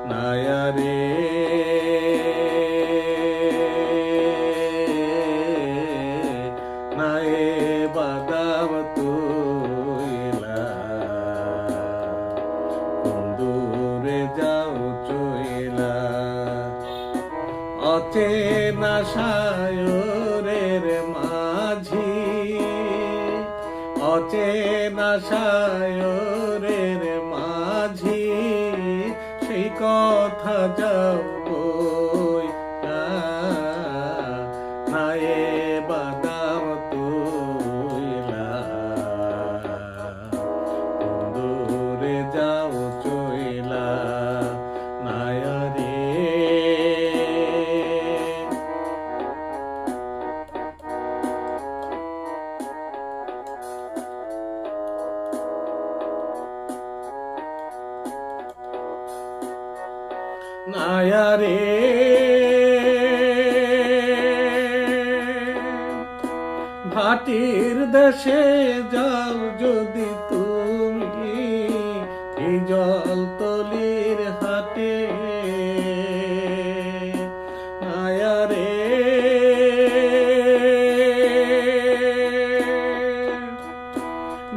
নায়ারে। নায়ে বাদাম তুইলা। দূরে যাও চইলা। অচেনা সায়রের মাঝি। অচেনা সায়রের মাঝি। কথা যাও নায়ারে। ভাটির দেশে যাও যদি তুমি জল তলির হাটে। নায়ারে।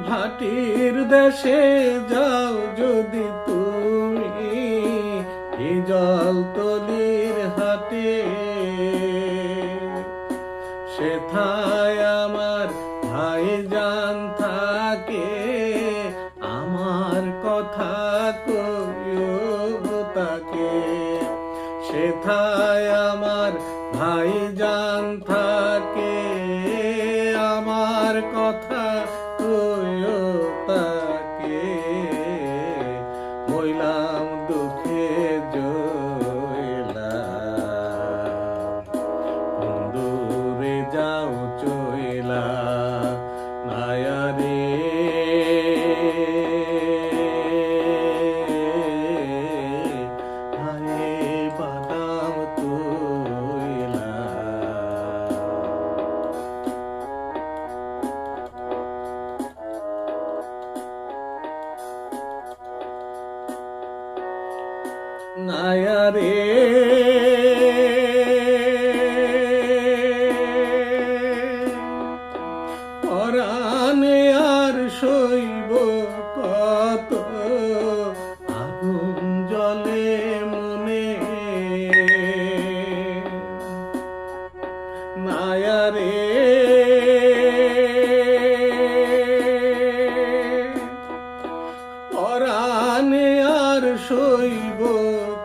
ভাটির দেশে যাও যদি এই জল তলির হাটে সেথায় আমার ভাই জান থাকে। আমার কথা কইও তাকে। সেথায় আমার ভাই জান থাকে। আমার কথা কইও তাকে। হইলাম নায়ারে। পরানে আর সই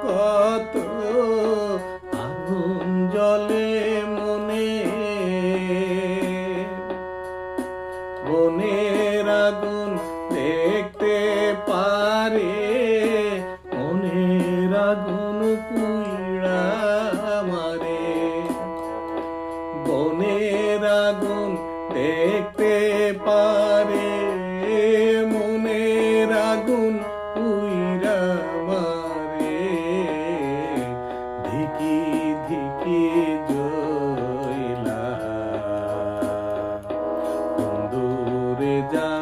কত আগুন জলে মনে। মনের আগুন দেখতে পারে মনের আগুন পুরে Abidjan.